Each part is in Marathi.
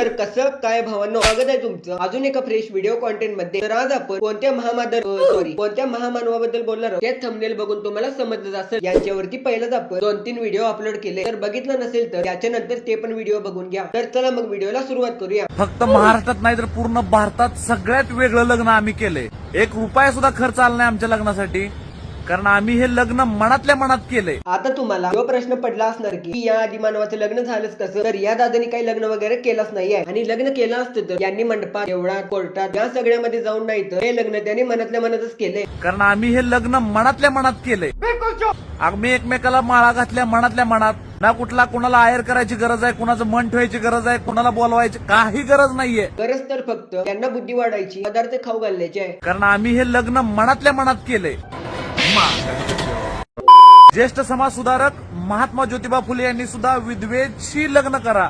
तर कसं काय भावांनो? स्वागत आहे तुमचं. अजून एका फ्रेश व्हिडिओ कॉन्टेंटमध्ये. तर आज आपण कोणत्या महामादर सॉरी कोणत्या महामानवाबद्दल बोलणार आहोत? थंबनेल बघून तुम्हाला समजलं असेल यांच्यावरती पहिलाच आपण दोन तीन व्हिडिओ अपलोड केले. तर बघितलं नसेल तर त्याच्यानंतर ते पण व्हिडिओ बघून घ्या. तर चला मग व्हिडिओला सुरुवात करूया. फक्त महाराष्ट्रात नाही तर पूर्ण भारतात सगळ्यात वेगळं लग्न आम्ही केलंय. एक रुपया सुद्धा खर्च आला नाही आमच्या लग्नासाठी. कारण आम्ही हे लग्न मनातल्या मनात केलंय. आता तुम्हाला जो प्रश्न पडला असणार की या आधी मानवाचं लग्न झालंच कसं? तर या दादानी काही लग्न वगैरे केलंच नाहीये. आणि लग्न केलं असतं तर यांनी मंडपात एवढा कोर्टात या सगळ्यामध्ये जाऊन नाही तर हे लग्न त्यांनी मनातल्या मनातच केले कारण आम्ही हे लग्न मनातल्या मनात केलंय. आम्ही एकमेकाला माळा घातल्या मनातल्या मनात. ना कुठला कुणाला आयर करायची गरज आहे कुणाचं मन ठेवायची गरज आहे कुणाला बोलवायची काही गरज नाहीये. गरज तर फक्त त्यांना बुद्धी वाढायची पदार्थ खाऊ घालण्याचे आहे. कारण आम्ही हे लग्न मनातल्या मनात केलंय. ज्येष्ठ समाज सुधारक महात्मा ज्योतिबा फुले यांनी सुद्धा विधवेशी लग्न करा.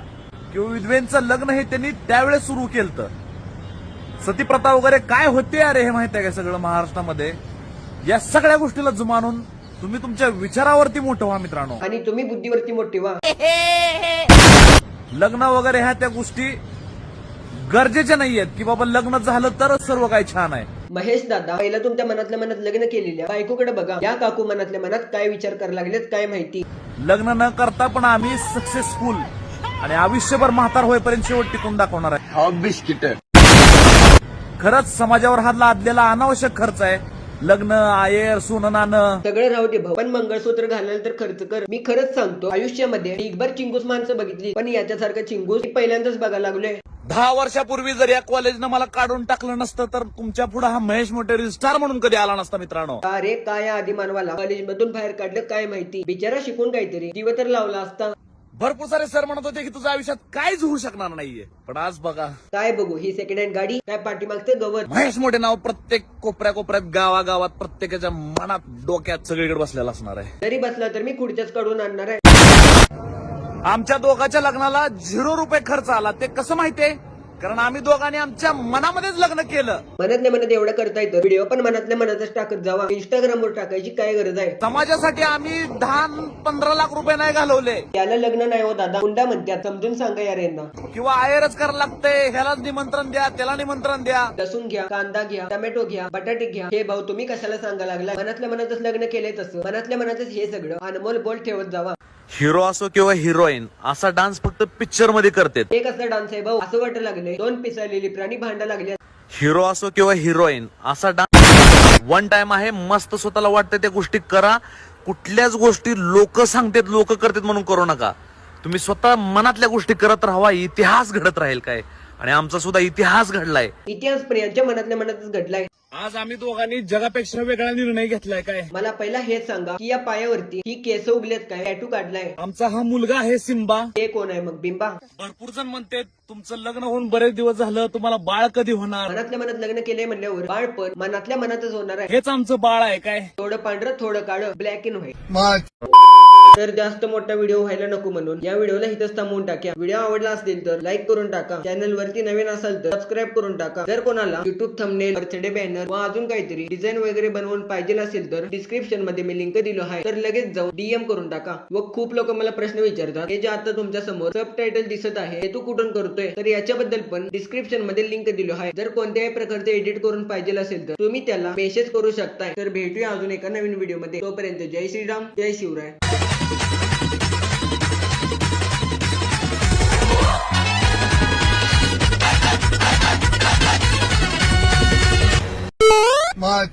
किंवा विधवेंचं लग्न हे त्यांनी त्यावेळेस सुरू केलं सतीप्रथा वगैरे काय होते अरे हे माहीत आहे का सगळं महाराष्ट्रामध्ये? या सगळ्या गोष्टीला जुमानून तुम्ही तुमच्या विचारावरती मोठं व्हा मित्रांनो. आणि तुम्ही बुद्धीवरती मोठी व्हा. लग्न वगैरे ह्या त्या गोष्टी गरजेच्या नाहीयेत की बाबा लग्न झालं तरच सर्व काही छान आहे. महेश दादा पहिला तुमच्या मनातल्या मनात लग्न केलेल्या बायकोकडे बघा. या काकू मनातल्या मनात काय विचार करायला लागलेत काय माहिती? लग्न न करता पण आम्ही सक्सेसफुल आणि आयुष्यभर म्हातार होईपर्यंत शेवट टिकून दाखवणार आहे. हा बिस्किट खरंच समाजावर हा लादलेला अनावश्यक खर्च आहे. लग्न आयर सोनं नाणं. सगळं राहू दे भाऊ पण मंगळसूत्र घालायला तर खर्च कर. मी खरंच सांगतो आयुष्यामध्ये ढीगभर चिंगूस माणसं बघितली पण याच्यासारखं चिंगूस पहिल्यांदाच बघायला लागलोय. दहा वर्षापूर्वी जर या कॉलेजनं मला काढून टाकलं नसतं तर तुमच्यापुढे हा महेश मोठे स्टार म्हणून कधी आला नसता मित्रांनो. अरे काय आधी मानवाला? कॉलेज मधून बाहेर काढलं काय माहिती? बिचारा शिकून काहीतरी जीव तर लावला असता. भरपूर सारे सर म्हणत होते की तुझ्या आयुष्यात काहीच होऊ शकणार नाहीये. पण आज बघा. काय बघू ही सेकंड हँड गाडी काय पाठीमागचं गवत? महेश मोठे नाव प्रत्येक कोपऱ्या कोपऱ्यात गावागावात प्रत्येकाच्या मनात डोक्यात सगळीकडे बसलेलं असणार आहे. जरी बसला तर मी खुर्च्याच काढून आणणार आहे. आमच्या दोघांच्या लग्नाला झिरो रुपये खर्च आला. ते कसं माहितीये? कारण आम्ही दोघांनी आमच्या मनामध्येच लग्न केलं. मनातल्या मनात एवढं करता येतं. व्हिडिओ पण मनातल्या मनातच टाकत जावा. इंस्टाग्रामवर टाकायची काय गरज आहे? समाजासाठी आम्ही दहा पंधरा लाख रुपये नाही घालवले. त्याला लग्न नाही हो दादा. हुंडा म्हणतात समजून सांगा यार यांना किंवा आयरच करायला लागतंय. ह्यालाच निमंत्रण द्या त्याला निमंत्रण द्या. लसूण घ्या कांदा घ्या टमॅटो घ्या बटाटे घ्या. हे भाऊ तुम्ही कशाला सांगा लागला? मनातल्या मनातच लग्न केलंय तसं. मनातल्या मनातच हे सगळं अनमोल बोल ठेवत जावा. हिरो असो किंवा हिरोईन असा डान्स फक्त पिक्चरमध्ये करते हे कसला डान्स आहे भाऊ. असं वाटत लागले दोन पिसाळलेली प्राणी भांडा लागले हिरो असो किंवा हिरोईन असा डान्स वन टाइम आहे मस्त स्वतःला वाटतं त्या गोष्टी करा. कुठल्याच गोष्टी लोक सांगतात लोक करतात म्हणून करू नका. तुम्ही स्वतः मनातल्या गोष्टी करत राहावा इतिहास घडत राहील काय? आणि आमचा सुद्धा इतिहास घडलाय. इतिहास पण यांच्या मनातल्या मनातच घडलाय. आज आम्ही दोघांनी जगापेक्षा वेगळा निर्णय घेतलाय काय? मला पहिला हेच सांगा की या पायावरती ही केस उगलेत काय? टॅटू काढलाय. आमचा हा मुलगा आहे सिम्बा. हे कोण आहे मग? बिंबा. भरपूर जण म्हणते तुमचं लग्न होऊन बरेच दिवस झालं तुम्हाला बाळ कधी होणार? मनातल्या मनात लग्न केलंय म्हणल्यावर बाळ पण मनातल्या मनातच होणार आहे. हेच आमचं बाळ आहे काय? थोडं पांढरं थोडं काळं ब्लॅक अँड व्हाईट तर जास्त मोठा व्हिडिओ व्हायला नको म्हणून या व्हिडिओला इथंच थांबवून टाक्या. व्हिडिओ आवडला असेल तर लाईक करून टाका. चॅनल वरती नवीन असाल तर सबस्क्राईब करून टाका. जर कोणाला युट्यूब थंबनेल बर्थडे बॅनर व अजून काहीतरी डिझाईन वगैरे बनवून पाहिजे असेल तर डिस्क्रिप्शनमध्ये मी लिंक दिलो आहे. तर लगेच जाऊन डीएम करून टाका. व खूप लोक मला प्रश्न विचारतात हे जे आता तुमच्यासमोर सब टायटल दिसत आहे हे तू कुठून करतोय? तर याच्याबद्दल पण डिस्क्रिप्शनमध्ये लिंक दिलो आहे. जर कोणत्याही प्रकारचे एडिट करून पाहिजे असेल तर तुम्ही त्याला मेसेज करू शकताय. तर भेटूया अजून एका नवीन व्हिडिओमध्ये. तोपर्यंत जय श्रीराम जय शिवराय. मग